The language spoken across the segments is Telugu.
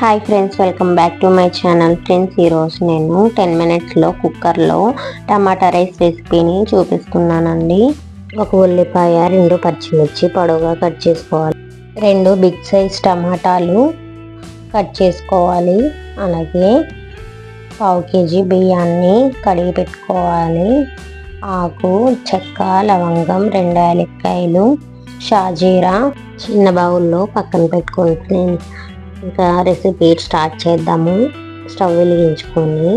Hi friends welcome back to my channel friends ఈరోజు నేను టెన్ మినిట్స్లో కుక్కర్లో టమాటా రైస్ రెసిపీని చూపిస్తున్నానండి. ఒక ఉల్లిపాయ రెండు పచ్చిమిర్చి పొడవుగా కట్ చేసుకోవాలి. రెండు బిగ్ సైజ్ టమాటాలు కట్ చేసుకోవాలి. అలాగే పావు కేజీ బియ్యాన్ని కడిగి పెట్టుకోవాలి. ఆకు చెక్క లవంగం రెండు యాలక్కాయలు షాజీరా చిన్న బౌల్లో పక్కన పెట్టుకుంటే ఇంకా రెసిపీ స్టార్ట్ చేద్దాము. స్టవ్ వెలిగించుకొని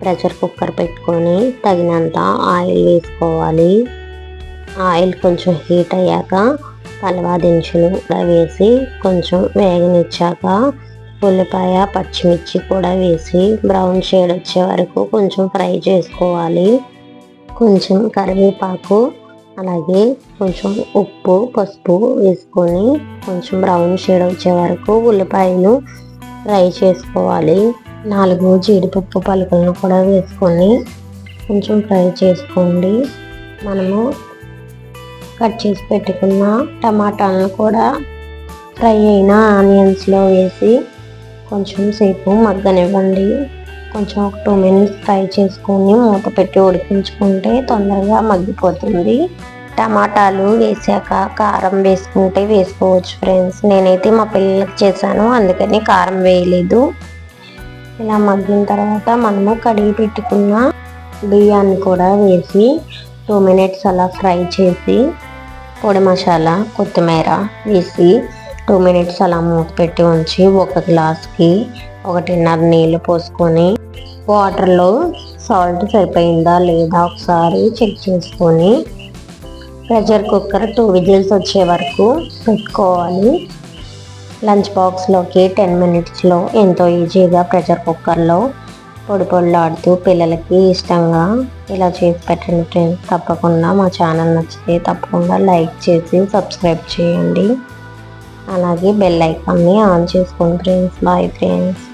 ప్రెషర్ కుక్కర్ పెట్టుకొని తగినంత ఆయిల్ వేసుకోవాలి. ఆయిల్ కొంచెం హీట్ అయ్యాక పలవా దించులు కూడా వేసి కొంచెం వేగనిచ్చాక ఉల్లిపాయ పచ్చిమిర్చి కూడా వేసి బ్రౌన్ షేడ్ వచ్చే వరకు కొంచెం ఫ్రై చేసుకోవాలి. కొంచెం కరివేపాకు అలాగే కొంచెం ఉప్పు పసుపు వేసుకొని కొంచెం బ్రౌన్ షేడ్ వచ్చే వరకు ఉల్లిపాయలు ఫ్రై చేసుకోవాలి. నాలుగు జీడిపప్పు పలుకులను కూడా వేసుకొని కొంచెం ఫ్రై చేసుకోండి. మనము కట్ చేసి పెట్టుకున్న టమాటాలను కూడా ఫ్రై అయిన ఆనియన్స్లో వేసి కొంచెం సేపు మగ్గనివ్వండి. కొంచెం ఒక టూ మినిట్స్ ఫ్రై చేసుకొని మూత పెట్టి ఉడికించుకుంటే తొందరగా మగ్గిపోతుంది. టమాటాలు వేసాక కారం వేసుకుంటే వేసుకోవచ్చు ఫ్రెండ్స్. నేనైతే మా పిల్లలకి చేశాను అందుకని కారం వేయలేదు. ఇలా మగ్గిన తర్వాత మనము కడిగి పెట్టుకున్న బియ్యాన్ని కూడా వేసి టూ మినిట్స్ అలా ఫ్రై చేసి పొడి మసాలా కొత్తిమీర వేసి టూ మినిట్స్ అలా మూత పెట్టి ఉంచి ఒక గ్లాస్కి ఒకటిన్నర నీళ్ళు పోసుకొని వాటర్లో సాల్ట్ సరిపోయిందా లేదా ఒకసారి చెక్ చేసుకొని ప్రెషర్ కుక్కర్ టూ విజిల్స్ వచ్చే వరకు పెట్టుకోవాలి. లంచ్ బాక్స్లోకి టెన్ మినిట్స్లో ఎంతో ఈజీగా ప్రెషర్ కుక్కర్లో పొడి పొడిలాడుతూ పిల్లలకి ఇష్టంగా ఇలా చేసి పెట్టండి ఫ్రెండ్స్ తప్పకుండా మా ఛానల్ నచ్చితే తప్పకుండా లైక్ చేసి సబ్స్క్రైబ్ చేయండి. అలాగే బెల్ ఐకాన్ని ఆన్ చేసుకోండి ఫ్రెండ్స్ బాయ్ ఫ్రెండ్స్